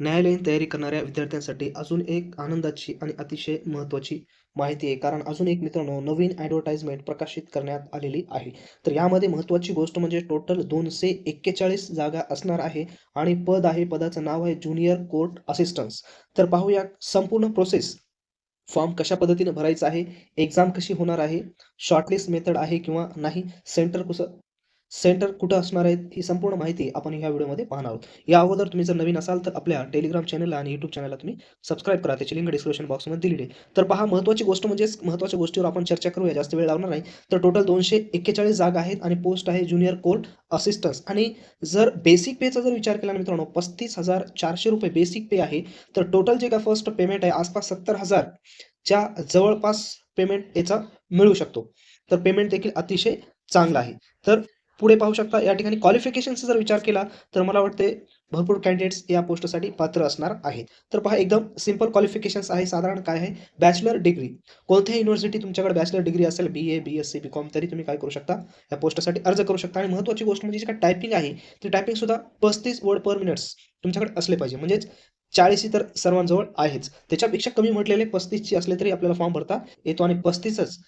न्यायालयीन तयारी करणाऱ्या विद्यार्थ्यांसाठी अजून एक आनंदाची आणि अतिशय महत्त्वाची माहिती आहे. कारण अजून एक मित्रांनो नवीन ॲडव्हर्टाइजमेंट प्रकाशित करण्यात आलेली आहे. तर यामध्ये महत्त्वाची गोष्ट म्हणजे टोटल 241 जागा असणार आहे आणि पद आहे, पदाचं नाव आहे ज्युनियर कोर्ट असिस्टन्स तर पाहूया संपूर्ण प्रोसेस. फॉर्म कशा पद्धतीने भरायचा आहे, एक्झाम कशी होणार आहे, शॉर्टलिस्ट मेथड आहे किंवा नाही, सेंटर कसं सेंटर कुठं असणार आहेत, ही संपूर्ण माहिती आपण ह्या व्हिडिओमध्ये पाहणार आहोत. या अगोदर तुम्ही जर नवीन असाल तर आपल्या टेलिग्राम चॅनलला आणि यूट्यूब चॅनलला तुम्ही सबस्क्राईब करा. त्याची लिंक डिस्क्रिप्शन बॉक्समध्ये दिलेली आहे. तर पहा महत्त्वाची गोष्ट म्हणजे महत्त्वाच्या गोष्टीवर आपण चर्चा करूया. जास्त वेळ लावणार नाही. तर टोटल 241 जागा आहेत आणि पोस्ट आहे ज्युनियर कोर्ट असिस्टन्स आणि जर बेसिक पेचा जर विचार केला ना मित्रांनो ₹35,400 बेसिक पे आहे. तर टोटल जे काय फर्स्ट पेमेंट आहे आसपास सत्तर हजारच्या जवळपास पेमेंट याचा मिळू शकतो. तर पेमेंट देखील अतिशय चांगला आहे. तर पुढे पाहू शकता या ठिकाणी क्वालिफिकेशनचा जर विचार केला तर मला वाटते भरपूर कॅन्डिडेट्स या पोस्टसाठी पात्र असणार आहेत. तर पहा एकदम सिंपल क्वालिफिकेशन्स आहे. साधारण काय आहे बॅचलर डिग्री. कोणत्याही युनिव्हर्सिटी तुमच्याकडे बॅचलर डिग्री असेल बी-ए, बी-एस-सी, बी-कॉम तरी तुम्ही काय करू शकता या पोस्टसाठी अर्ज करू शकता आणि महत्त्वाची गोष्ट म्हणजे जी काय टायपिंग आहे ती टायपिंग सुद्धा 35 वर्ड पर मिनिट्स तुमच्याकडे असले पाहिजे. म्हणजेच 40 तर सर्वांजवळ आहेच. त्याच्यापेक्षा कमी म्हटलेले पस्तीसची असले तरी आपल्याला फॉर्म भरता येतो आणि पस्तीसच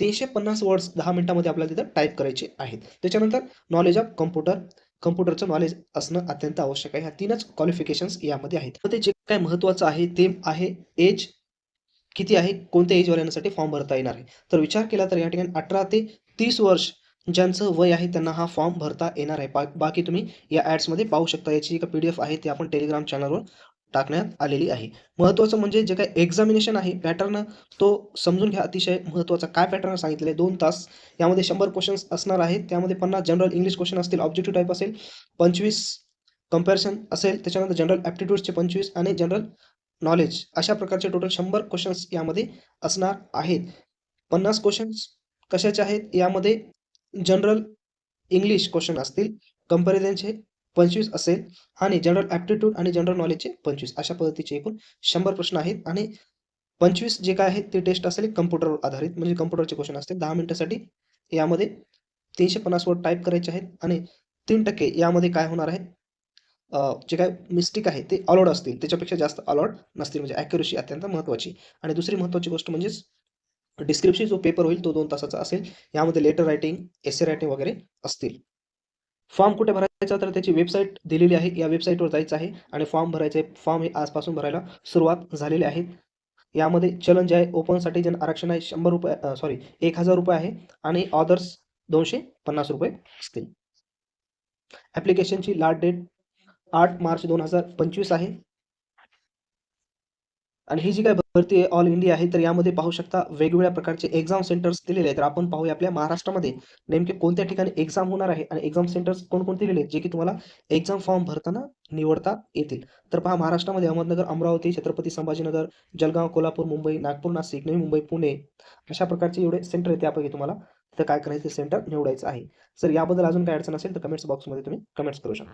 35च 350 वर्ड्स दहा मिनिटामध्ये आपल्याला तिथं टाइप करायचे आहेत. त्याच्यानंतर नॉलेज ऑफ कॉम्प्युटर. कम्प्युटरचं नॉलेज असणं अत्यंत आवश्यक आहे. ह्या तीनच क्वालिफिकेशन्स यामध्ये आहेत. तर ते जे काय महत्त्वाचं आहे ते आहे एज किती आहे, कोणत्या एजवाल्यांसाठी फॉर्म भरता येणार आहे. तर विचार केला तर या ठिकाणी 18 ते तीस वर्ष ज्यांचं वय आहे त्यांना हा फॉर्म भरता येणार आहे. बा बाकी तुम्ही या ॲड्समध्ये पाहू शकता. याची एक पी-डी-एफ आहे ती आपण टेलिग्राम चॅनलवर टाकण्यात आलेली आहे. महत्त्वाचं म्हणजे जे काही एक्झामिनेशन आहे पॅटर्न तो समजून घ्या अतिशय महत्त्वाचा. काय पॅटर्न सांगितलेलं आहे दोन तास. यामध्ये शंभर क्वेश्चन्स असणार आहेत. त्यामध्ये 50 जनरल इंग्लिश क्वेश्चन असतील, ऑब्जेक्टिव्ह टाईप असेल, 25 कंपॅरिझन असेल, त्याच्यानंतर जनरल ॲप्टिट्यूडचे पंचवीस आणि जनरल नॉलेज अशा प्रकारचे टोटल शंभर क्वेश्चन्स यामध्ये असणार आहेत. पन्नास क्वेश्चन्स कशाचे आहेत यामध्ये जनरल इंग्लिश क्वेश्चन असतील, कंपॅरिझनचे 25 असेल आणि जनरल ॲप्टिट्यूड आणि जनरल नॉलेजचे 25 अशा पद्धतीचे एकूण शंभर प्रश्न आहेत आणि 25 जे काय आहेत ते टेस्ट असेल कम्प्युटरवर आधारित म्हणजे कम्प्युटरचे क्वेश्चन असतील. दहा मिनिटासाठी यामध्ये 350 वर्ड टाईप करायचे आहेत आणि तीन टक्के यामध्ये काय होणार आहे जे काय मिस्टेक आहे ते अलाउड असतील. त्याच्यापेक्षा जास्त अलॉड नसतील. म्हणजे ॲक्युरेसी अत्यंत महत्त्वाची आणि दुसरी महत्त्वाची गोष्ट म्हणजेच डिस्क्रिप्शन जो पेपर होईल तो दोन तासाचा असेल. यामध्ये लेटर रायटिंग, एसे रायटिंग वगैरे असतील. फॉर्म कुठे भरायचा तर त्याची वेबसाईट दिलेली आहे. या वेबसाईटवर जायचं आहे आणि फॉर्म भरायचे फॉर्म हे आजपासून भरायला सुरुवात झालेली आहे. यामध्ये चलन जे आहे ओपनसाठी जन आरक्षण आहे शंभर रुपये सॉरी ₹1000 आहे आणि ऑदर्स दोनशे पन्नास रुपये असतील. ॲप्लिकेशनची लास्ट डेट आठ मार्च 2025 आहे. आणि ही जी काय भरती आहे ऑल इंडिया आहे. तर यामध्ये पाहू शकता वेगवेगळ्या प्रकारचे एक्झाम सेंटर्स दिलेले आहेत. तर आपण पाहूया आपल्या महाराष्ट्रामध्ये नेमके कोणत्या ठिकाणी एक्झाम होणार आहे आणि एक्झाम सेंटर्स कोणकोणते दिलेले आहेत जे की तुम्हाला एक्झाम फॉर्म भरताना निवडता येतील. तर पहा महाराष्ट्रामध्ये अहमदनगर, अमरावती, छत्रपती संभाजीनगर, जळगाव, कोल्हापूर, मुंबई, नागपूर, नाशिक, नवी मुंबई, पुणे अशा प्रकारचे एवढे सेंटर आहेत. त्यापैकी तुम्हाला तर काय करायचं सेंटर निवडायचं आहे. सर याबद्दल अजून काही अडचण असेल तर कमेंट्स बॉक्समध्ये तुम्ही कमेंट्स करू शकता.